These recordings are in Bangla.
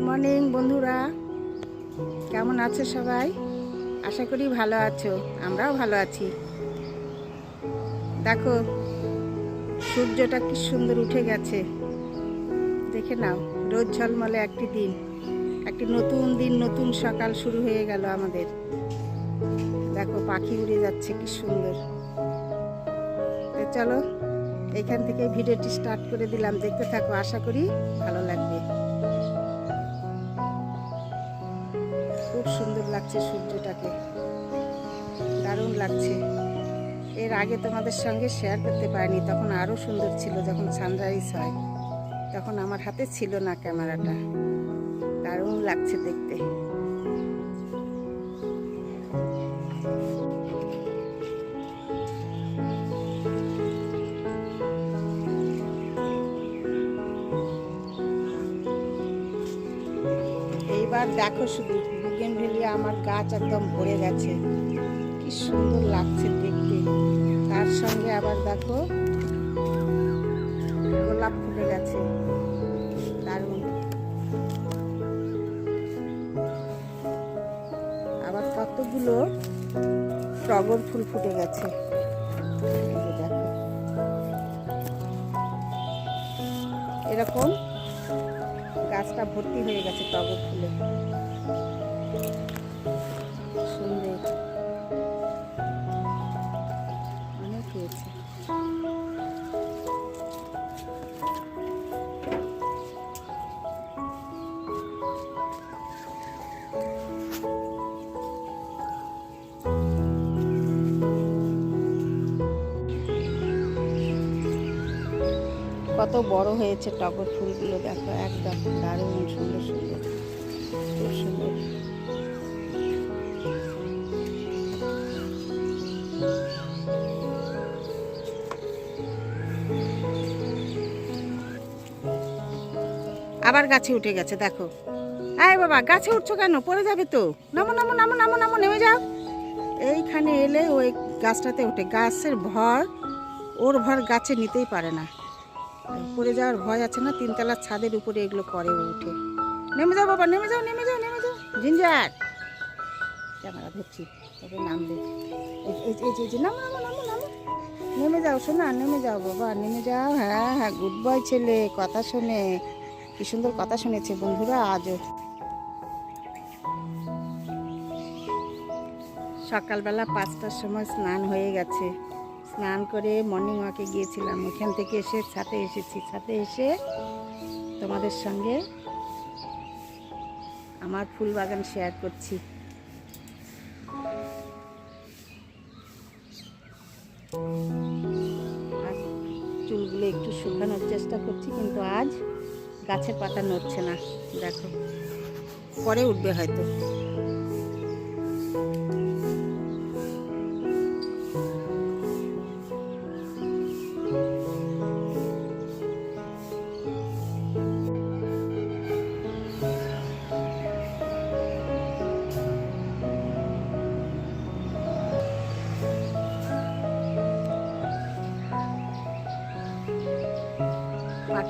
গুড মর্নিং বন্ধুরা। কেমন আছো সবাই? আশা করি ভালো আছো। আমরাও ভালো আছি। দেখো, সূর্যটা কি সুন্দর উঠে গেছে। দেখে নাও রোদ ঝলমলে একটি দিন। একটি নতুন দিন, নতুন সকাল শুরু হয়ে গেল আমাদের। দেখো, পাখি উড়ে যাচ্ছে, কি সুন্দর। তো চলো, এখান থেকে ভিডিওটি স্টার্ট করে দিলাম। দেখতে থাকো, আশা করি ভালো লাগবে। লাগছে সূর্যটাকে দারুণ লাগছে। এর আগে তোমাদের সঙ্গে শেয়ার করতে পারিনি, তখন আরও সুন্দর ছিল যখন সানরাইজ হয়। তখন আমার হাতে ছিল না ক্যামেরাটা। দারুণ লাগছে দেখতে। এইবার দেখো শুধু। বুগেন ভেলিয়া আমার গাছ একদম ভরে গেছে। কি সুন্দর লাগছে দেখতে। তার সঙ্গে আবার দেখো, গোলাপ ফুটে গেছে। দারুণ। আবার কতগুলো টগর ফুল ফুটে গেছে। এরকম গাছটা ভর্তি হয়ে গেছে টগর ফুলে। কত বড় হয়েছে টগর ফুলগুলো, দেখো একদম দারুণ সুন্দর সুন্দর সুন্দর। আবার গাছে উঠে গেছে, দেখো। আয় বাবা, গাছে উঠছো কেন? পড়ে যাবে তো। নামো নামো নামো নামো নামো, নেমে যাও। এইখানে এলে ওই গাছটাতে ওঠে। গাছের ভর, ওর ভর গাছে নিতেই পারে না। পড়ে যাওয়ার ভয় আছে না, তিনতলার ছাদের উপরে এগুলো করে উঠে। নেমে যাও বাবা, নেমে যাও নেমে যাও নেমে যাও। জিঞ্জার ক্যামেরা ধরছি তবে এই এই এই এই নামো নামো, নেমে যাও শোনা নেমে যাও বাবা, নেমে যাও। হ্যাঁ হ্যাঁ গুড বয় ছেলে, কথা শোনে। কি সুন্দর কথা শুনেছে বন্ধুরা, আজও। সকালবেলা পাঁচটার সময় স্নান হয়ে গেছে। স্নান করে মর্নিং ওয়াকে গিয়েছিলাম। ওখান থেকে এসে ছাতে এসেছি। ছাতে এসে তোমাদের সঙ্গে আমার ফুল বাগান শেয়ার করছি। চুলগুলো একটু শুকানোর চেষ্টা করছি, কিন্তু আজ গাছের পাতা নড়ছে না। দেখো, পরে উঠবে হয়তো।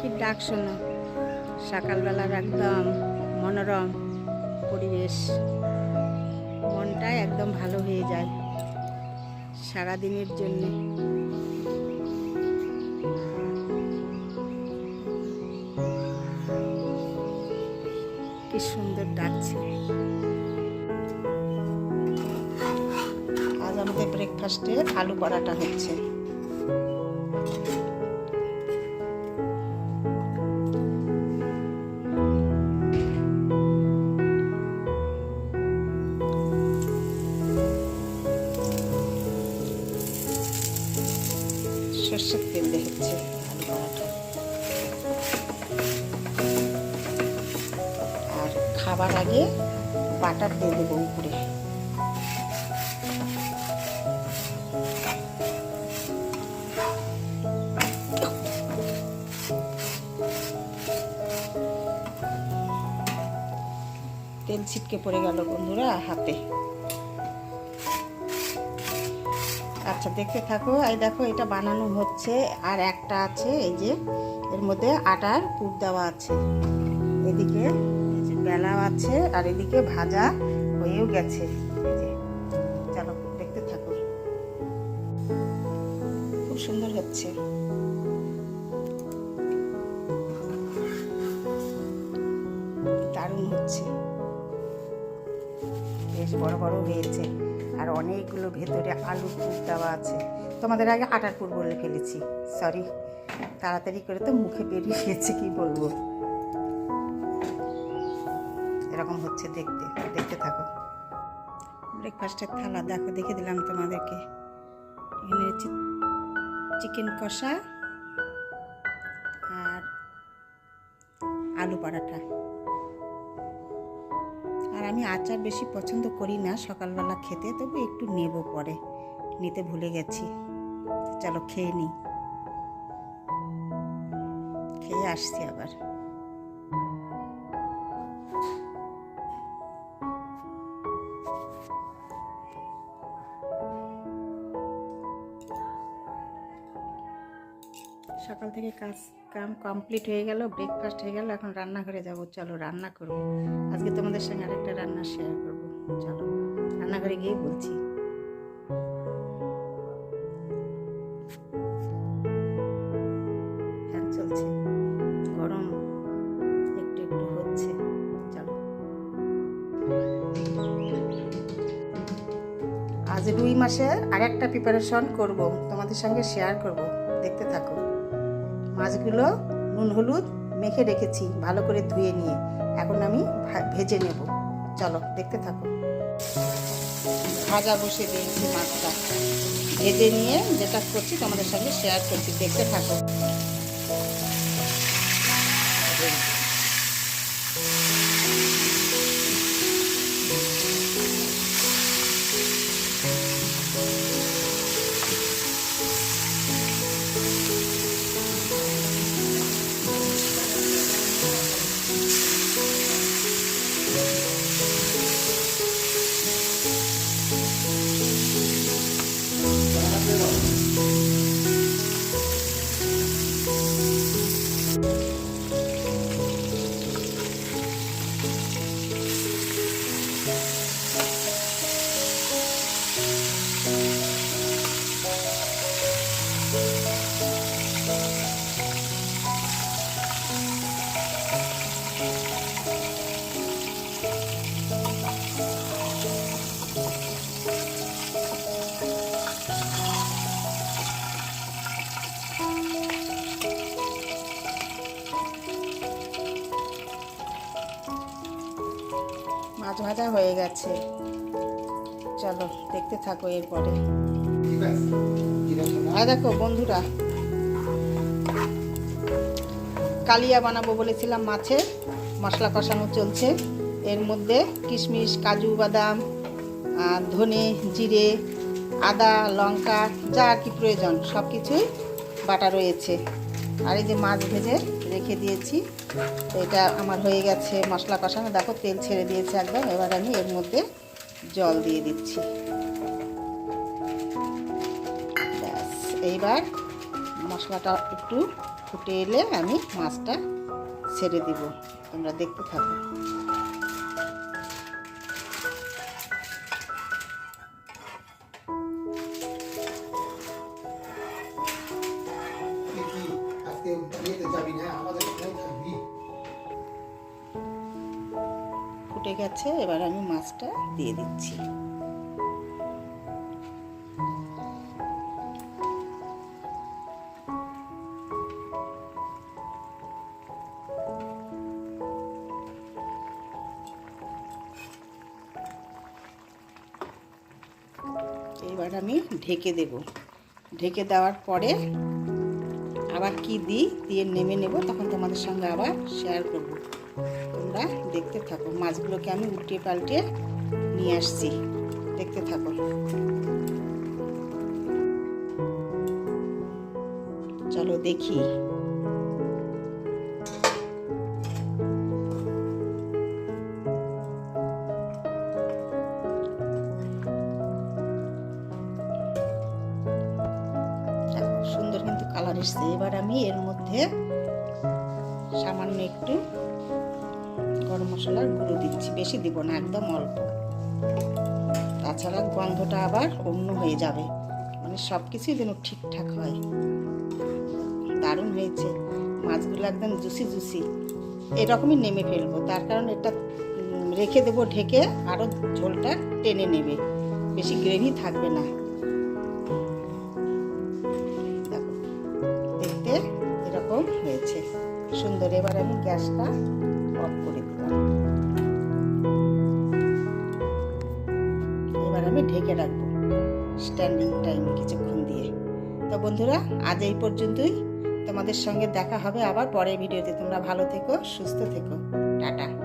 পাখির ডাক শোনো? সকালবেলার একদম মনোরম পরিবেশ। মনটা একদম ভালো হয়ে যায় সারাদিনের জন্য। কি সুন্দর ডাকছে। আজ আমাদের ব্রেকফাস্টে আলু পরাটা হচ্ছে। সর্ষের তেল আলু পরাঠা আর খাবার আগে বাটার দিয়ে দেবো উপরে। তেল ছিটকে পড়ে গেল বন্ধুরা, হাতে। আচ্ছা দেখতে থাকো। এই দেখো, এটা বানানো হচ্ছে। আর একটা আছে, এই যে, এর মধ্যে আটার পুর দেওয়া আছে। এদিকে এই যে বেলা আছে, আর এদিকে ভাজা হয়েও গেছে। এই যে, চলো, দেখতে থাকো। খুব সুন্দর হচ্ছে। দারুণ হচ্ছে। বেশ বড় বড় হয়েছে। আর অনেকগুলো ভেতরে আলু পুর দেওয়া আছে। তোমাদের আগে আটার পুর বলে ফেলেছি। সরি তাড়াতাড়ি করে তো মুখে বেরিয়ে গিয়েছে কি বলব? এরকম হচ্ছে দেখতে। দেখতে থাকো। ব্রেকফাস্টের থালা, দেখো, দেখে দিলাম তোমাদেরকে। এখানে হচ্ছে চিকেন কষা আর আলু পরাঠা। আমি আচার বেশি পছন্দ করি না, সকালবেলা খেতে, তবু একটু নেব পরে। নিতে ভুলে গেছি। চলো খেয়ে নিই। খেয়ে আসছি আবার। সকাল থেকে কাজ কাম কমপ্লিট হয়ে গেল ব্রেকফাস্ট হয়ে গেল, এখন রান্নাঘরে যাব। চলো, রান্না করব। আজকে তোমাদের সঙ্গে আরেকটা রান্না শেয়ার করব। চলো, রান্নাঘরে গিয়ে বলছি। গরম একটু একটু হচ্ছে। চলো। আজ রুই মাসের আর একটা প্রিপারেশন করব। তোমাদের সঙ্গে শেয়ার করব। দেখতে থাকো। মাছগুলো নুন হলুদ মেখে রেখেছি, ভালো করে ধুয়ে নিয়ে। এখন আমি ভেজে নেব। চলো, দেখতে থাকো। ভাজা বসে দিয়েছি মাছটা। ভেজে নিয়ে যেটা করছি তোমাদের সঙ্গে শেয়ার করছি। দেখতে থাকো। ভাজা হয়ে গেছে। চলো, দেখতে থাকো এরপরে। আর দেখো, বন্ধুরা, কালিয়া বানাবো বলেছিলাম মাছের মশলা কষানো চলছে। এর মধ্যে কিশমিশ, কাজু বাদাম ধনে, জিরে, আদা, লঙ্কা, যা আর কি প্রয়োজন সব কিছুই বাটা রয়েছে। আর এই যে মাছ ভেজে রেখে দিয়েছি। এটা আমার হয়ে গেছে মশলা কষানো। দেখো, তেল ছেড়ে দিয়েছে একদম। এবার আমি এর মধ্যে জল দিয়ে দিচ্ছি। ব্যাস, এইবার মশলাটা একটু ফুটে এলে আমি মাছটা ছেড়ে দিব। তোমরা দেখতে থাকো। ফুটে গেছে, এবার আমি মাছটা দিয়ে দিচ্ছি। এবার আমি ঢেকে দেব। ঢেকে দেওয়ার পরে আবার কি দিই, দিয়ে নেমে নেব, তখন তোমাদের সঙ্গে আবার শেয়ার করব। তোমরা দেখতে থাকো। মাছগুলোকে আমি উল্টে পাল্টে নিয়ে আসছি। দেখতে থাকো। চলো দেখি। সুন্দর কিন্তু কালার এসছে। এবার আমি এর মধ্যে সামান্য একটু গরম মশলার গুঁড়ো দিচ্ছি, বেশি দিব না, একদম অল্প। তাছাড়া গন্ধটা আবার অন্য হয়ে যাবে মানে সব কিছুই যেন ঠিকঠাক হয়। দারুণ হয়েছে, মাছগুলো একদম জুসি জুসি, এরকমই নেমে ফেলব, তার কারণ এটা রেখে দেবো ঢেকে, আরও ঝোলটা টেনে নেবে, বেশি গ্রেভি থাকবে না। এবার আমি ঢেকে রাখব। স্ট্যান্ডিং টাইম কিছুক্ষণ দিয়ে। তো বন্ধুরা, আজ এই পর্যন্তই। তোমাদের সঙ্গে দেখা হবে আবার পরের ভিডিওতে। তোমরা ভালো থেকো, সুস্থ থেকো। টাটা।